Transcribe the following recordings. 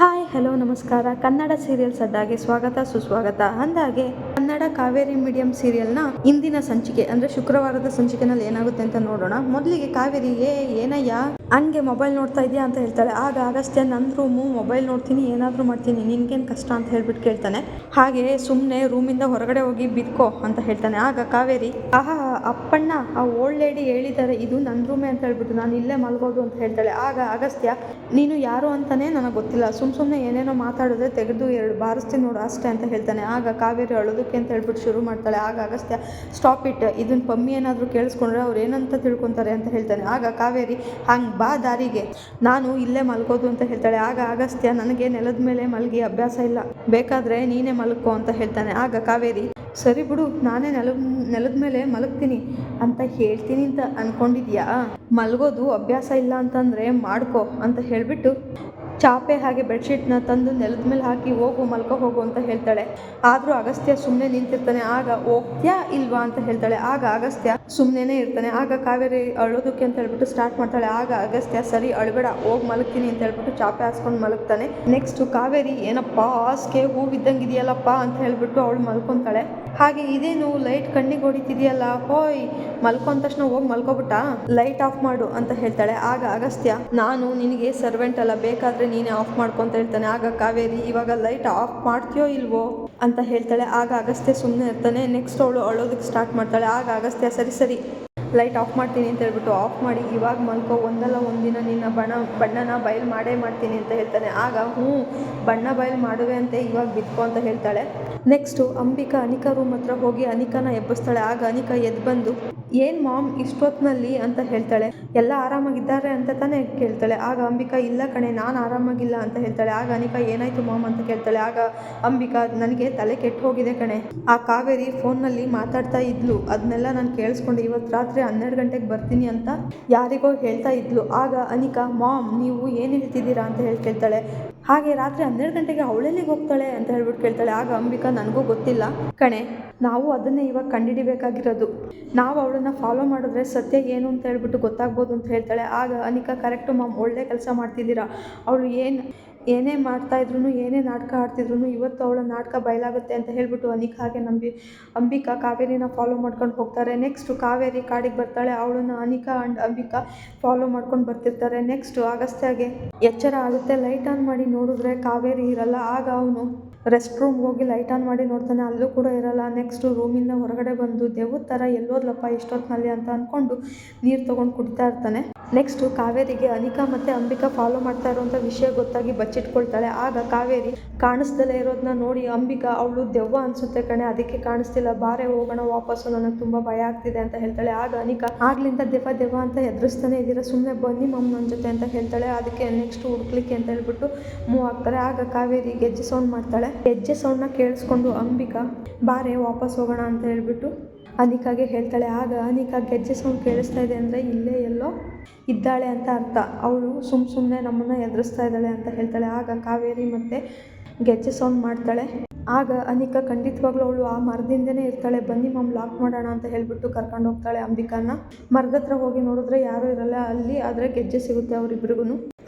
Hi hello ನಮಸ್ಕಾರ. Kannada serials ಅಡ್ಡಾಗೆ ಸ್ವಾಗತ ಸುಸ್ವಾಗತ. ಅಂದಾಗೆ ಕನ್ನಡ ಕಾವೇರಿ ಮೀಡಿಯಂ ಸೀರಿಯಲ್ನ ಇಂದಿನ ಸಂಚಿಕೆ, ಅಂದ್ರೆ ಶುಕ್ರವಾರದ ಸಂಚಿಕೆನಲ್ಲಿ ಏನಾಗುತ್ತೆ ಅಂತ ನೋಡೋಣ. ಮೊದಲಿಗೆ ಕಾವೇರಿ, ಏ, ಏನಯ್ಯ? ಹಂಗೆ ಮೊಬೈಲ್ ನೋಡ್ತಾ ಇದೆಯಾ ಅಂತ ಹೇಳ್ತಾಳೆ. ಆಗ ಅಗಸ್ತ್ಯ ನನ್ನ ರೂಮು ಮೊಬೈಲ್ ನೋಡ್ತೀನಿ, ಏನಾದರೂ ಮಾಡ್ತೀನಿ, ನಿನ್ಗೇನು ಕಷ್ಟ ಅಂತ ಹೇಳ್ಬಿಟ್ಟು ಕೇಳ್ತಾನೆ. ಹಾಗೆ ಸುಮ್ಮನೆ ರೂಮಿಂದ ಹೊರಗಡೆ ಹೋಗಿ ಬಿದ್ಕೋ ಅಂತ ಹೇಳ್ತಾನೆ. ಆಗ ಕಾವೇರಿ, ಆಹಾ, ಅಪ್ಪಣ್ಣ, ಆ ಓಲ್ಡ್ ಲೇಡಿ ಹೇಳಿದ್ದಾರೆ ಇದು ನನ್ನ ರೂಮೇ ಅಂತ ಹೇಳ್ಬಿಟ್ಟು ನಾನು ಇಲ್ಲೇ ಮಲ್ಗೋದು ಅಂತ ಹೇಳ್ತಾಳೆ. ಆಗ ಅಗಸ್ತ್ಯ, ನೀನು ಯಾರು ಅಂತಾನೆ ನನಗೆ ಗೊತ್ತಿಲ್ಲ. ಸುಮ್ಮ ಸುಮ್ಮನೆ ಏನೇನೋ ಮಾತಾಡಿದ್ರೆ ತೆಗೆದು ಎರಡು ಬಾರಿಸ್ತೀನಿ ನೋಡು ಅಷ್ಟೇ ಅಂತ ಹೇಳ್ತಾನೆ. ಆಗ ಕಾವೇರಿ ಅಳೋದಕ್ಕೆ ಅಂತ ಹೇಳ್ಬಿಟ್ಟು ಶುರು ಮಾಡ್ತಾಳೆ. ಆಗ ಅಗಸ್ತ್ಯ, ಸ್ಟಾಪ್ ಇಟ್ ಇದನ್ನ ಪಮ್ಮಿ ಏನಾದರೂ ಕೇಳಿಸ್ಕೊಂಡ್ರೆ ಅವ್ರು ಏನಂತ ತಿಳ್ಕೊತಾರೆ ಅಂತ ಹೇಳ್ತಾನೆ. ಆಗ ಕಾವೇರಿ, ಹಂಗೆ ಬಾ ದಾರಿಗೆ, ನಾನು ಇಲ್ಲೇ ಮಲ್ಗೋದು ಅಂತ ಹೇಳ್ತಾಳೆ. ಆಗ ಅಗಸ್ತ್ಯ, ನನಗೆ ನೆಲದ ಮೇಲೆ ಮಲಗಿ ಅಭ್ಯಾಸ ಇಲ್ಲ, ಬೇಕಾದರೆ ನೀನೇ ಮಲ್ಕೋ ಅಂತ ಹೇಳ್ತಾನೆ. ಆಗ ಕಾವೇರಿ, ಸರಿ ಬಿಡು, ನಾನೇ ನೆಲ ನೆಲದ ಮೇಲೆ ಮಲಗ್ತೀನಿ ಅಂತ ಹೇಳ್ತೀನಿ ಅಂತ ಅನ್ಕೊಂಡಿದ್ಯಾ? ಮಲಗೋದು ಅಭ್ಯಾಸ ಇಲ್ಲ ಅಂತಂದರೆ ಮಾಡ್ಕೋ ಅಂತ ಹೇಳಿಬಿಟ್ಟು ಚಾಪೆ ಹಾಗೆ ಬೆಡ್ಶೀಟ್ನ ತಂದು ನೆಲದ ಮೇಲೆ ಹಾಕಿ, ಹೋಗು ಮಲ್ಕೋ, ಹೋಗು ಅಂತ ಹೇಳ್ತಾಳೆ. ಆದರೂ ಅಗಸ್ತ್ಯ ಸುಮ್ಮನೆ ನಿಂತಿರ್ತಾನೆ. ಆಗ, ಹೋಗ್ತ್ಯಾ ಇಲ್ವಾ ಅಂತ ಹೇಳ್ತಾಳೆ. ಆಗ ಅಗಸ್ತ್ಯ ಸುಮ್ಮನೆ ಇರ್ತಾನೆ. ಆಗ ಕಾವೇರಿ ಅಳೋದಕ್ಕೆ ಅಂತ ಹೇಳ್ಬಿಟ್ಟು ಸ್ಟಾರ್ಟ್ ಮಾಡ್ತಾಳೆ. ಆಗ ಅಗಸ್ತ್ಯ, ಸರಿ, ಅಳಬೇಡ, ಹೋಗಿ ಮಲಗ್ತೀನಿ ಅಂತ ಹೇಳ್ಬಿಟ್ಟು ಚಾಪೆ ಹಾಸ್ಕೊಂಡು ಮಲಗ್ತಾನೆ. ನೆಕ್ಸ್ಟ್ ಕಾವೇರಿ, ಏನಪ್ಪ, ಹಾಸ್ಗೆ ಹೂವಿದ್ದಂಗೆ ಇದೆಯಲ್ಲಪ್ಪ ಅಂತ ಹೇಳ್ಬಿಟ್ಟು ಅವಳು ಮಲ್ಕೊತಾಳೆ. ಹಾಗೆ ಇದೇನು ಲೈಟ್ ಕಣ್ಣಿಗೆ ಹೊಡಿತಿದೆಯಲ್ಲ? ಹೋಯ್ ಮಲ್ಕೊಂಡ ತಕ್ಷಣ ಹೋಗಿ ಮಲ್ಕೊಬಿಟ್ಟ? ಲೈಟ್ ಆಫ್ ಮಾಡು ಅಂತ ಹೇಳ್ತಾಳೆ. ಆಗ ಅಗಸ್ತ್ಯ, ನಾನು ನಿನಗೆ ಸರ್ವೆಂಟ್ ಅಲ್ಲ. ಬೇಕಾದ್ರೆ ನೀನೇ ಆಫ್ ಮಾಡ್ಕೊಂತ ಹೇಳ್ತಾನೆ ಆಗ ಕಾವೇರಿ, ಇವಾಗ ಲೈಟ್ ಆಫ್ ಮಾಡ್ತೀಯೋ ಇಲ್ವೋ? ಅಂತ ಹೇಳ್ತಾಳೆ. ಆಗ ಅಗಸ್ತ್ಯ ಸುಮ್ಮನೆ ಇರ್ತಾನೆ. ನೆಕ್ಸ್ಟ್ ಅವಳು ಅಳೋದಕ್ಕೆ ಸ್ಟಾರ್ಟ್ ಮಾಡ್ತಾಳೆ. ಆಗ ಅಗಸ್ತ್ಯ, ಸರಿ ಸರಿ ಲೈಟ್ ಆಫ್ ಮಾಡ್ತೀನಿ ಅಂತ ಹೇಳ್ಬಿಟ್ಟು ಆಫ್ ಮಾಡಿ ಇವಾಗ ಮಲ್ಕೋ, ಒಂದಲ್ಲ ಒಂದಿನ ನಿನ್ನ ಬಣ್ಣ ಬಣ್ಣನ ಬಯಲು ಮಾಡೇ ಮಾಡ್ತೀನಿ ಅಂತ ಹೇಳ್ತಾನೆ. ಆಗ, ಹ್ಞೂ, ಬಣ್ಣ ಬಯಲು ಮಾಡುವೆ ಅಂತ, ಇವಾಗ ಬಿತ್ಕೋ ಅಂತ ಹೇಳ್ತಾಳೆ. ನೆಕ್ಸ್ಟು ಅಂಬಿಕಾ ಅನಿಕಾ ರೂಮ್ ಹತ್ರ ಹೋಗಿ ಅನಿಕಾನ ಎಬ್ಬಿಸ್ತಾಳೆ. ಆಗ ಅನಿಕಾ ಎದ್ದು ಬಂದು ಏನು ಮಾಮ್ ಇಷ್ಟೊತ್ತಿನಲ್ಲಿ ಅಂತ ಹೇಳ್ತಾಳೆ. ಎಲ್ಲ ಆರಾಮಾಗಿದ್ದಾರೆ ಅಂತ ತಾನೇ ಕೇಳ್ತಾಳೆ. ಆಗ ಅಂಬಿಕಾ, ಇಲ್ಲ ಕಣೆ, ನಾನು ಆರಾಮಾಗಿಲ್ಲ ಅಂತ ಹೇಳ್ತಾಳೆ. ಆಗ ಅನಿಕಾ, ಏನಾಯ್ತು ಮಾಮ್ ಅಂತ ಕೇಳ್ತಾಳೆ. ಆಗ ಅಂಬಿಕಾ, ನನಗೆ ತಲೆ ಕೆಟ್ಟು ಹೋಗಿದೆ ಕಣೆ. ಆ ಕಾವೇರಿ ಫೋನ್ನಲ್ಲಿ ಮಾತಾಡ್ತಾ ಇದ್ಲು. ಅದನ್ನೆಲ್ಲ ನಾನು ಕೇಳಿಸ್ಕೊಂಡು ಇವತ್ತು ರಾತ್ರಿ ಹನ್ನೆರಡು ಗಂಟೆಗೆ ಬರ್ತೀನಿ ಅಂತ ಯಾರಿಗೋ ಹೇಳ್ತಾ ಇದ್ಲು. ಆಗ ಅನಿಕಾ, ಮಾಮ್, ನೀವು ಏನು ಹೇಳ್ತಿದ್ದೀರಾ ಅಂತ ಹೇಳಿ ಕೇಳ್ತಾಳೆ. ಹಾಗೆ ರಾತ್ರಿ ಹನ್ನೆರಡು ಗಂಟೆಗೆ ಅವಳೆಲ್ಲಿಗೆ ಹೋಗ್ತಾಳೆ ಅಂತ ಹೇಳ್ಬಿಟ್ಟು ಕೇಳ್ತಾಳೆ. ಆಗ ಅಂಬಿಕಾ, ನನಗೂ ಗೊತ್ತಿಲ್ಲ ಕಣೆ. ನಾವು ಅದನ್ನೇ ಇವಾಗ ಕಂಡುಹಿಡಿಬೇಕಾಗಿರೋದು ನಾವು ಅವಳನ್ನ ಫಾಲೋ ಮಾಡಿದ್ರೆ ಸತ್ಯ ಏನು ಅಂತ ಹೇಳ್ಬಿಟ್ಟು ಗೊತ್ತಾಗ್ಬೋದು ಅಂತ ಹೇಳ್ತಾಳೆ. ಆಗ ಅನಿಕಾ ಕರೆಕ್ಟು ಮ್ಯಾಮ್ ಒಳ್ಳೆ ಕೆಲಸ ಮಾಡ್ತಿದ್ದೀರಾ? ಅವಳು ಏನು, ಏನೇ ಮಾಡ್ತಾ ಇದ್ರು ಏನೇ ನಾಟಕ ಆಡ್ತಿದ್ರು ಇವತ್ತು ಅವಳ ನಾಟಕ ಬಯಲಾಗುತ್ತೆ ಅಂತ ಹೇಳ್ಬಿಟ್ಟು ಅನಿಕಾ ಹಾಗೆ ನಂಬಿ, ಅಂಬಿಕಾ ಕಾವೇರಿನ ಫಾಲೋ ಮಾಡ್ಕೊಂಡು ಹೋಗ್ತಾರೆ. ನೆಕ್ಸ್ಟು ಕಾವೇರಿ ಕಾಡಿಗೆ ಬರ್ತಾಳೆ. ಅವಳನ್ನ ಅನಿಕಾ ಆ್ಯಂಡ್ ಅಂಬಿಕಾ ಫಾಲೋ ಮಾಡ್ಕೊಂಡು ಬರ್ತಿರ್ತಾರೆ. ನೆಕ್ಸ್ಟು ಅಗಸ್ತ್ಯಾಗೆ ಎಚ್ಚರ ಆಗುತ್ತೆ. ಲೈಟ್ ಆನ್ ಮಾಡಿ ನೋಡಿದ್ರೆ ಕಾವೇರಿ ಇರಲ್ಲ. ಆಗ ಅವನು ರೆಸ್ಟ್ ರೂಮ್ಗೆ ಹೋಗಿ ಲೈಟ್ ಆನ್ ಮಾಡಿ ನೋಡ್ತಾನೆ, ಅಲ್ಲೂ ಕೂಡ ಇರಲ್ಲ. ನೆಕ್ಸ್ಟು ರೂಮಿಂದ ಹೊರಗಡೆ ಬಂದು ದೆವ್ವದ ಥರ ಎಲ್ಲೋದ್ಲಪ್ಪ ಇಷ್ಟೊತ್ತಿನಲ್ಲಿ ಅಂತ ಅಂದ್ಕೊಂಡು ನೀರು ತೊಗೊಂಡು ಕುಡಿತಾ ಇರ್ತಾನೆ. ನೆಕ್ಸ್ಟು ಕಾವೇರಿಗೆ ಅನಿಕಾ ಮತ್ತು ಅಂಬಿಕಾ ಫಾಲೋ ಮಾಡ್ತಾ ಇರೋಂಥ ವಿಷಯ ಗೊತ್ತಾಗಿ ಬಚ್ಚಿಟ್ಕೊಳ್ತಾಳೆ. ಆಗ ಕಾವೇರಿ ಕಾಣಿಸ್ದಲೇ ಇರೋದನ್ನ ನೋಡಿ ಅಂಬಿಕಾ, ಅವಳು ದೆವ್ವ ಅನಿಸುತ್ತೆ ಕಣೆ, ಅದಕ್ಕೆ ಕಾಣಿಸ್ತಿಲ್ಲ, ಬಾರೆ ಹೋಗೋಣ, ವಾಪಸ್ಸು, ನನಗೆ ತುಂಬ ಭಯ ಆಗ್ತಿದೆ ಅಂತ ಹೇಳ್ತಾಳೆ. ಆಗ ಅನಿಕಾ, ಆಗ್ಲಿಂದ ದೆವ್ವ ದೆವ್ವ ಅಂತ ಎದುರಿಸ್ತಾನೆ ಇದ್ದೀರಾ? ಸುಮ್ಮನೆ ಬನ್ನಿ ಮಮ್ಮ ನನ್ನ ಜೊತೆ ಅಂತ ಹೇಳ್ತಾಳೆ. ಅದಕ್ಕೆ ನೆಕ್ಸ್ಟ್ ಹುಡ್ಕ್ಲಿಕ್ಕೆ ಅಂತ ಹೇಳ್ಬಿಟ್ಟು ಮೂವ್ ಆಗ್ತಾರೆ. ಆಗ ಕಾವೇರಿ ಗೆಜ್ಜೆ ಸೌಂಡ್ ಮಾಡ್ತಾಳೆ. ಗೆಜ್ಜೆ ಸೌಂಡ್ನ ಕೇಳಿಸ್ಕೊಂಡು ಅಂಬಿಕಾ, ಬಾರೆ ವಾಪಸ್ ಹೋಗೋಣ ಅಂತ ಹೇಳ್ಬಿಟ್ಟು ಅನಿಕಾಗೆ ಹೇಳ್ತಾಳೆ, ಆಗ ಅನಿಕಾ ಗೆಜ್ಜೆ ಸೌಂಡ್ ಕೇಳಿಸ್ತಾ ಇದೆ ಅಂದರೆ ಇಲ್ಲೇ ಎಲ್ಲೋ ಇದ್ದಾಳೆ ಅಂತ ಅರ್ಥ. ಅವಳು ಸುಮ್ಮ ಸುಮ್ಮನೆ ನಮ್ಮನ್ನು ಎದುರಿಸ್ತಾ ಇದ್ದಾಳೆ ಅಂತ ಹೇಳ್ತಾಳೆ. ಆಗ ಕಾವೇರಿ ಮತ್ತು ಗೆಜ್ಜೆ ಸೌಂಡ್ ಮಾಡ್ತಾಳೆ. ಆಗ ಅನಿಕಾ ಖಂಡಿತವಾಗ್ಲೂ ಅವಳು ಆ ಮರದಿಂದನೇ ಇರ್ತಾಳೆ. ಬನ್ನಿ ಮಾಮ್ ಲಾಕ್ ಮಾಡೋಣ ಅಂತ ಹೇಳಿಬಿಟ್ಟು ಕರ್ಕೊಂಡು ಹೋಗ್ತಾಳೆ ಅಂಬಿಕಾನ. ಮರದ ಹತ್ರ ಹೋಗಿ ನೋಡಿದ್ರೆ ಯಾರೂ ಇರಲ್ಲ. ಅಲ್ಲಿ ಆದರೆ ಗೆಜ್ಜೆ ಸಿಗುತ್ತೆ ಅವರಿಬ್ರಿಗೂ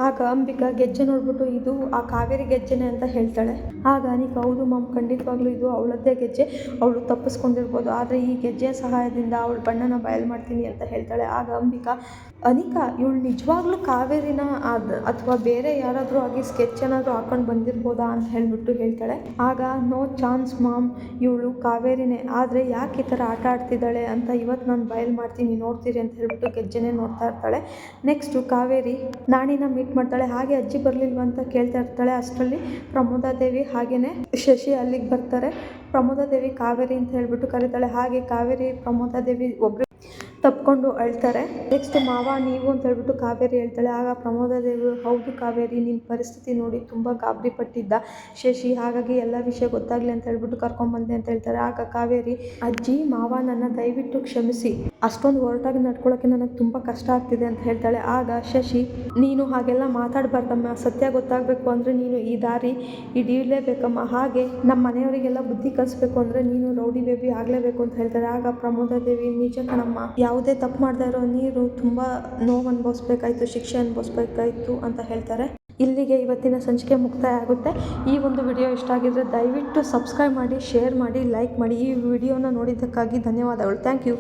ಆಗ ಅಂಬಿಕಾ ಗೆಜ್ಜೆ ನೋಡ್ಬಿಟ್ಟು ಇದು ಆ ಕಾವೇರಿ ಗೆಜ್ಜೆನೆ ಅಂತ ಹೇಳ್ತಾಳೆ. ಆಗ ಅನಿಕಾ, ಹೌದು ಮಾಮ್, ಖಂಡಿತವಾಗ್ಲೂ ಇದು ಅವಳದ್ದೇ ಗೆಜ್ಜೆ. ಅವಳು ತಪ್ಪಿಸ್ಕೊಂಡಿರ್ಬೋದು. ಆದರೆ ಈ ಗೆಜ್ಜೆಯ ಸಹಾಯದಿಂದ ಅವಳು ಬಣ್ಣನ ಬಯಲು ಮಾಡ್ತೀನಿ ಅಂತ ಹೇಳ್ತಾಳೆ. ಆಗ ಅಂಬಿಕಾ, ಅನಿಕಾ, ಇವಳು ನಿಜವಾಗ್ಲೂ ಕಾವೇರಿನ ಅದು ಅಥವಾ ಬೇರೆ ಯಾರಾದರೂ ಆಗಿ ಸ್ಕೆಚ್ ಏನಾದರೂ ಹಾಕೊಂಡು ಬಂದಿರ್ಬೋದಾ ಅಂತ ಹೇಳ್ಬಿಟ್ಟು ಹೇಳ್ತಾಳೆ. ಆಗ, ನೋ ಚಾನ್ಸ್ ಮಾಮ್, ಇವಳು ಕಾವೇರಿನೇ. ಆದರೆ ಯಾಕೆ ಈ ಥರ ಆಟ ಆಡ್ತಿದ್ದಾಳೆ ಅಂತ ಇವತ್ತು ನಾನು ಬಯಲು ಮಾಡ್ತೀನಿ. ನೋಡ್ತೀರಿ ಅಂತ ಹೇಳ್ಬಿಟ್ಟು ಗೆಜ್ಜೆನೇ ನೋಡ್ತಾ ಇರ್ತಾಳೆ. ನೆಕ್ಸ್ಟು ಕಾವೇರಿ ನಾಣಿನ ಮೀಟ್ ಮಾಡ್ತಾಳೆ. ಹಾಗೆ ಅಜ್ಜಿ ಬರಲಿಲ್ವ ಅಂತ ಕೇಳ್ತಾ ಇರ್ತಾಳೆ ಅಷ್ಟರಲ್ಲಿ. ಪ್ರಮೋದಾದೇವಿ ಹಾಗೆಯೇ ಶಶಿ ಅಲ್ಲಿಗೆ ಬರ್ತಾರೆ. ಪ್ರಮೋದಾದೇವಿ ಕಾವೇರಿ ಅಂತ ಹೇಳಿಬಿಟ್ಟು ಕರೀತಾಳೆ. ಹಾಗೆ ಕಾವೇರಿ, ಪ್ರಮೋದಾದೇವಿ ಒಬ್ಬರು ತಪ್ಕೊಂಡು ಅಳ್ತಾರೆ. ನೆಕ್ಸ್ಟ್ ಮಾವ ನೀವು ಅಂತ ಹೇಳ್ಬಿಟ್ಟು ಕಾವೇರಿ ಹೇಳ್ತಾಳೆ. ಆಗ ಪ್ರಮೋದಾದೇವಿ ಹೌದು ಕಾವೇರಿ ನಿನ್ನ ಪರಿಸ್ಥಿತಿ ನೋಡಿ ತುಂಬ ಗಾಬರಿ ಪಟ್ಟಿದ್ದ ಶಶಿ. ಹಾಗಾಗಿ ಎಲ್ಲ ವಿಷಯ ಗೊತ್ತಾಗಲಿ ಅಂತ ಹೇಳ್ಬಿಟ್ಟು ಕರ್ಕೊಂಬಂದೆ ಅಂತ ಹೇಳ್ತಾರೆ. ಆಗ ಕಾವೇರಿ, ಅಜ್ಜಿ, ಮಾವ ನನ್ನ ದಯವಿಟ್ಟು ಕ್ಷಮಿಸಿ. ಅಷ್ಟೊಂದು ಹೊರಟಾಗಿ ನಡ್ಕೊಳ್ಳೋಕೆ ನನಗೆ ತುಂಬ ಕಷ್ಟ ಆಗ್ತಿದೆ ಅಂತ ಹೇಳ್ತಾಳೆ. ಆಗ ಶಶಿ, ನೀನು ಹಾಗೆಲ್ಲ ಮಾತಾಡಬಾರ್ದಮ್ಮ. ಸತ್ಯ ಗೊತ್ತಾಗಬೇಕು ಅಂದರೆ ನೀನು ಈ ದಾರಿ ಹಿಡಿಯಲೇಬೇಕಮ್ಮ. ಹಾಗೆ ನಮ್ಮ ಮನೆಯವರಿಗೆಲ್ಲ ಬುದ್ಧಿ ಕಲಿಸ್ಬೇಕು ಅಂದರೆ ನೀನು ರೌಡಿ ಬೇಬಿ ಆಗಲೇಬೇಕು ಅಂತ ಹೇಳ್ತಾರೆ. ಆಗ ಪ್ರಮೋದಾದೇವಿ, ನಿಜ ಕಣಮ್ಮ. ಯಾವುದೇ ತಪ್ಪು ಮಾಡದೇ ಇರೋ ನೀರು ತುಂಬ ನೋವು ಅನುಭವಿಸ್ಬೇಕಾಯ್ತು, ಶಿಕ್ಷೆ ಅನುಭವಿಸ್ಬೇಕಾಯ್ತು ಅಂತ ಹೇಳ್ತಾರೆ. ಇಲ್ಲಿಗೆ ಇವತ್ತಿನ ಸಂಚಿಕೆ ಮುಕ್ತಾಯ ಆಗುತ್ತೆ. ಈ ಒಂದು ವಿಡಿಯೋ ಇಷ್ಟ ಆಗಿದ್ರೆ ದಯವಿಟ್ಟು ಸಬ್ಸ್ಕ್ರೈಬ್ ಮಾಡಿ, ಶೇರ್ ಮಾಡಿ, ಲೈಕ್ ಮಾಡಿ. ಈ ವಿಡಿಯೋನ ನೋಡಿದ್ದಕ್ಕಾಗಿ ಧನ್ಯವಾದಗಳು. Thank you.